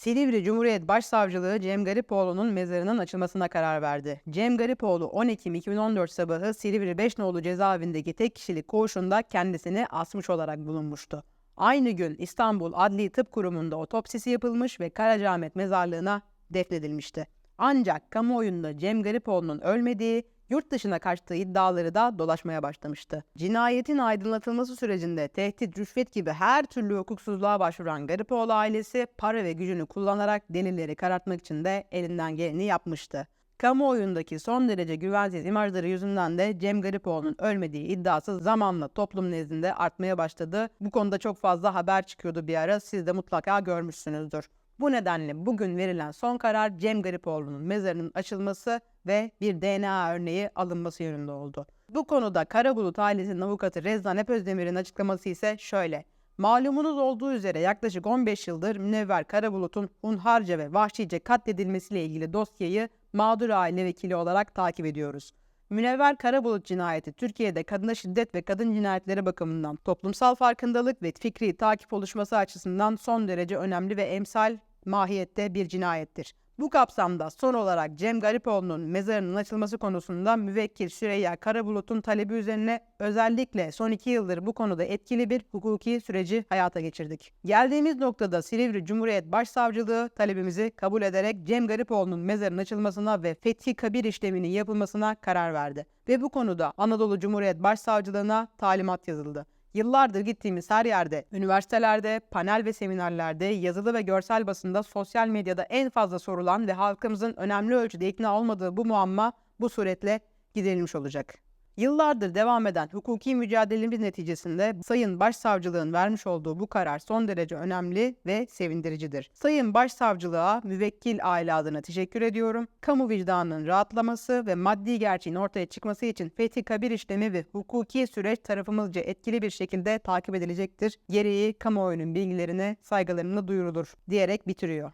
Silivri Cumhuriyet Başsavcılığı Cem Garipoğlu'nun mezarının açılmasına karar verdi. Cem Garipoğlu 10 Ekim 2014 sabahı Silivri Beşnoğlu cezaevindeki tek kişilik koğuşunda kendisini asmış olarak bulunmuştu. Aynı gün İstanbul Adli Tıp Kurumu'nda otopsisi yapılmış ve Karacaahmet mezarlığına defnedilmişti. Ancak kamuoyunda Cem Garipoğlu'nun ölmediği, yurt dışına kaçtığı iddiaları da dolaşmaya başlamıştı. Cinayetin aydınlatılması sürecinde tehdit, rüşvet gibi her türlü hukuksuzluğa başvuran Garipoğlu ailesi para ve gücünü kullanarak delilleri karartmak için de elinden geleni yapmıştı. Kamuoyundaki son derece güvensiz imajları yüzünden de Cem Garipoğlu'nun ölmediği iddiası zamanla toplum nezdinde artmaya başladı. Bu konuda çok fazla haber çıkıyordu bir ara siz de mutlaka görmüşsünüzdür. Bu nedenle bugün verilen son karar Cem Garipoğlu'nun mezarının açılması ve bir DNA örneği alınması yönünde oldu. Bu konuda Karabulut ailesinin avukatı Rezdan Epözdemir'in açıklaması ise şöyle. Malumunuz olduğu üzere yaklaşık 15 yıldır Münevver Karabulut'un hunharca ve vahşice katledilmesiyle ilgili dosyayı mağdur aile vekili olarak takip ediyoruz. Münevver Karabulut cinayeti Türkiye'de kadına şiddet ve kadın cinayetleri bakımından toplumsal farkındalık ve fikri takip oluşması açısından son derece önemli ve emsal mahiyette bir cinayettir. Bu kapsamda son olarak Cem Garipoğlu'nun mezarının açılması konusunda müvekkil Süreyya Karabulut'un talebi üzerine özellikle son iki yıldır bu konuda etkili bir hukuki süreci hayata geçirdik. Geldiğimiz noktada Silivri Cumhuriyet Başsavcılığı talebimizi kabul ederek Cem Garipoğlu'nun mezarının açılmasına ve fethi kabir işleminin yapılmasına karar verdi. Ve bu konuda Anadolu Cumhuriyet Başsavcılığına talimat yazıldı. Yıllardır gittiğimiz her yerde, üniversitelerde, panel ve seminerlerde, yazılı ve görsel basında, sosyal medyada en fazla sorulan ve halkımızın önemli ölçüde ikna olmadığı bu muamma bu suretle giderilmiş olacak. Yıllardır devam eden hukuki mücadelemiz neticesinde Sayın Başsavcılığın vermiş olduğu bu karar son derece önemli ve sevindiricidir. Sayın Başsavcılığa müvekkil aile adına teşekkür ediyorum. Kamu vicdanının rahatlaması ve maddi gerçeğin ortaya çıkması için fethi kabir işlemi ve hukuki süreç tarafımızca etkili bir şekilde takip edilecektir. Gereği kamuoyunun bilgilerine saygılarını duyurulur diyerek bitiriyor.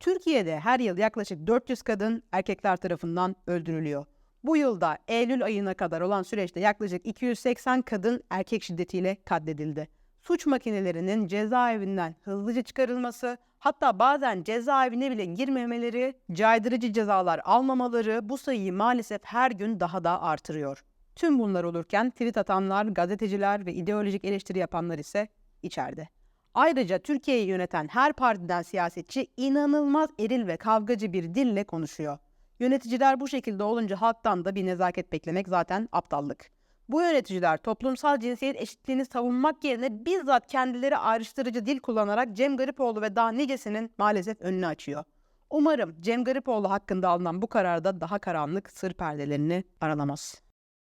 Türkiye'de her yıl yaklaşık 400 kadın erkekler tarafından öldürülüyor. Bu yılda Eylül ayına kadar olan süreçte yaklaşık 280 kadın erkek şiddetiyle katledildi. Suç makinelerinin cezaevinden hızlıca çıkarılması, hatta bazen cezaevine bile girmemeleri, caydırıcı cezalar almamaları bu sayıyı maalesef her gün daha da artırıyor. Tüm bunlar olurken tweet atanlar, gazeteciler ve ideolojik eleştiri yapanlar ise içeride. Ayrıca Türkiye'yi yöneten her partiden siyasetçi inanılmaz eril ve kavgacı bir dille konuşuyor. Yöneticiler bu şekilde olunca halktan da bir nezaket beklemek zaten aptallık. Bu yöneticiler toplumsal cinsiyet eşitliğini savunmak yerine bizzat kendileri ayrıştırıcı dil kullanarak Cem Garipoğlu ve daha nicesinin maalesef önünü açıyor. Umarım Cem Garipoğlu hakkında alınan bu kararda daha karanlık sır perdelerini aralamaz.